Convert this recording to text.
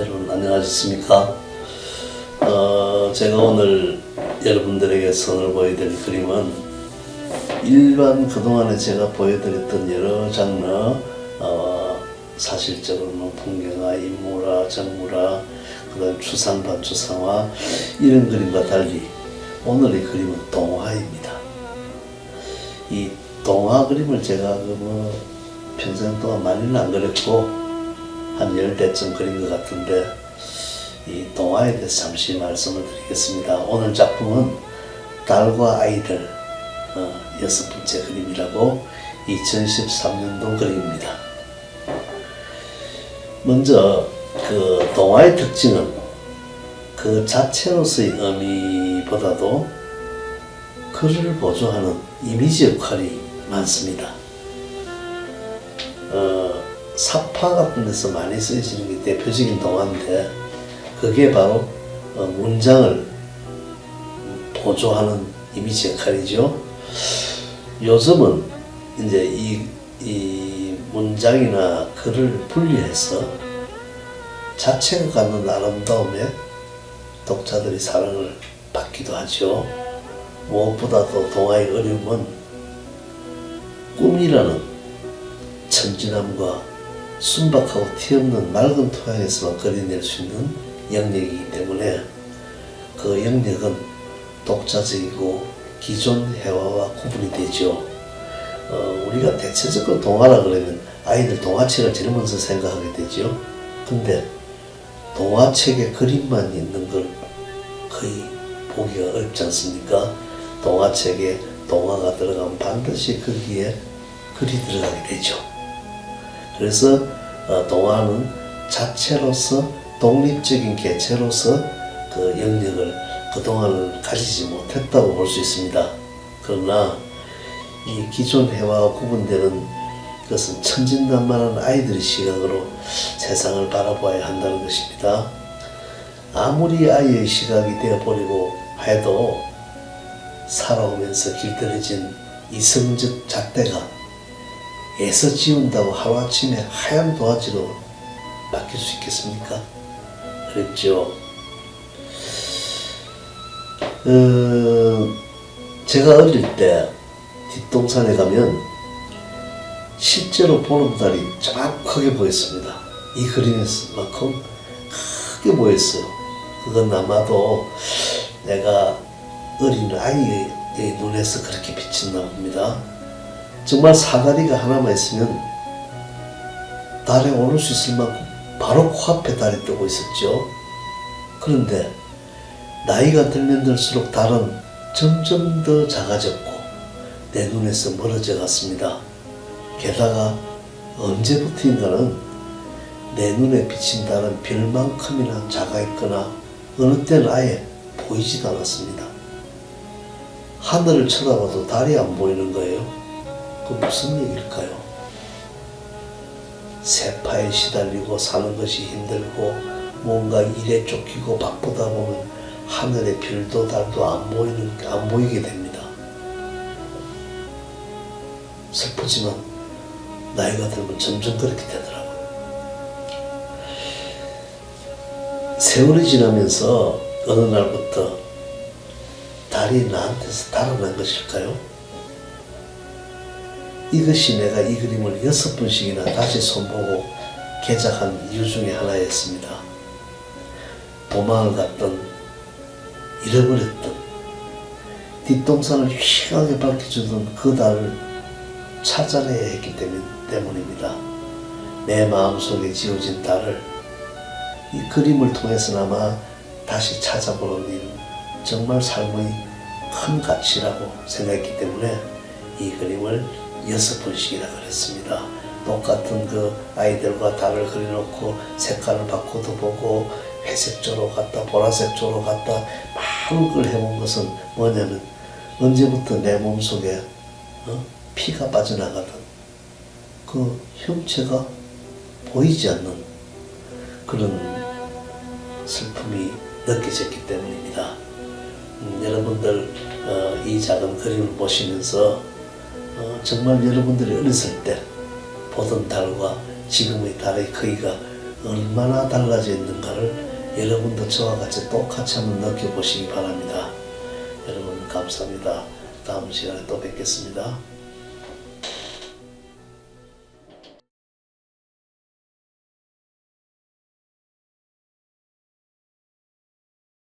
여러분 안녕하셨습니까? 어, 제가 오늘 여러분들에게 선을 보여드릴 그림은 일반 그동안에 제가 보여드렸던 여러 장르 어, 사실적으로는 풍경화, 인물화, 정물화, 그다음 추상, 반추상화 이런 그림과 달리 오늘의 그림은 동화입니다. 이 동화 그림을 제가 그뭐 평생 동안 많이는 안 그렸고 한열 대쯤 그린 것 같은데 이 동화에 대해서 잠시 말씀을 드리겠습니다. 오늘 작품은 달과 아이들 어, 여섯 번째 그림이라고 2013년도 그림입니다. 먼저 그 동화의 특징은 그 자체로서의 의미보다도 글을 보조하는 이미지 역할이 많습니다. 어, 사파 같은 데서 많이 쓰여지는 게 대표적인 동화인데 그게 바로 어, 문장을 보조하는 이미지 역할이죠. 요즘은 이제 이, 이 문장이나 글을 분리해서 자체가 갖는 아름다움에 독자들이 사랑을 받기도 하죠. 무엇보다도 동화의 어려움은 꿈이라는 천진함과 순박하고 티없는 맑은 토양에서만 그려낼 수 있는 영역이기 때문에 그 영역은 독자적이고 기존 회화와 구분이 되죠. 어, 우리가 대체적으로 동화라 그러면 아이들 동화책을 먼저 생각하게 되죠. 근데 동화책에 그림만 있는 걸 거의 보기가 어렵지 않습니까? 동화책에 동화가 들어가면 반드시 거기에 글이 들어가게 되죠. 그래서 어, 동화는 자체로서 독립적인 개체로서 그 영역을 그동안 가지지 못했다고 볼 수 있습니다. 그러나 이 기존 해와와 구분되는 것은 천진난만한 아이들의 시각으로 세상을 바라봐야 한다는 것입니다. 아무리 아이의 시각이 되어버리고 해도 살아오면서 길들여진 이성적 잣대가 애써 지운다고 하루아침에 하얀 도화지로 바뀔 수 있겠습니까? 어렵죠. 어, 제가 어릴 때 뒷동산에 가면 실제로 보는 달이 정확하게 보였습니다. 이 그림에서만큼 크게 보였어요. 그건 아마도 내가 어린 아이의 눈에서 그렇게 비친나 봅니다. 정말 사다리가 하나만 있으면 달에 오를 수 있을 만큼 바로 코앞에 달이 뜨고 있었죠. 그런데 나이가 들면 들수록 달은 점점 더 작아졌고 내 눈에서 멀어져 갔습니다. 게다가 언제부터인가는 내 눈에 비친 달은 별만큼이나 작아 있거나 어느 때는 아예 보이지도 않았습니다. 하늘을 쳐다봐도 달이 안 보이는 거예요. 그 무슨 얘기일까요? 세파에 시달리고 사는 것이 힘들고 뭔가 일에 쫓기고 바쁘다 보면 하늘의 별도 달도 안 보이는 안 보이게 됩니다. 슬프지만 나이가 들면 점점 그렇게 되더라고요. 세월이 지나면서 어느 날부터 달이 나한테서 달아난 것일까요? 이것이 내가 이 그림을 여섯 번씩이나 다시 손보고 개작한 이유 중에 하나였습니다. 도망을 갔던 잃어버렸던 뒷동산을 휘하게 밝혀주던 그 달을 찾아내야 했기 때문, 때문입니다. 내 마음속에 지어진 달을 이 그림을 통해서나마 다시 찾아보는 일은 정말 삶의 큰 가치라고 생각했기 때문에 이 그림을 여섯 번씩이나 그렸습니다. 똑같은 그 아이들과 달을 그려놓고 색깔을 바꿔도 보고 회색조로 갔다 보라색 조로 갔다 많은 걸 해본 것은 뭐냐면 언제부터 내 몸속에 어? 피가 빠져나가던 그 형체가 보이지 않는 그런 슬픔이 느껴졌기 때문입니다. 음, 여러분들 어, 이 작은 그림을 보시면서 어, 정말 여러분들이 어렸을 때 보던 달과 지금의 달의 크기가 얼마나 달라져 있는가를 여러분도 저와 같이 똑같이 한번 느껴보시기 바랍니다. 여러분 감사합니다. 다음 시간에 또 뵙겠습니다.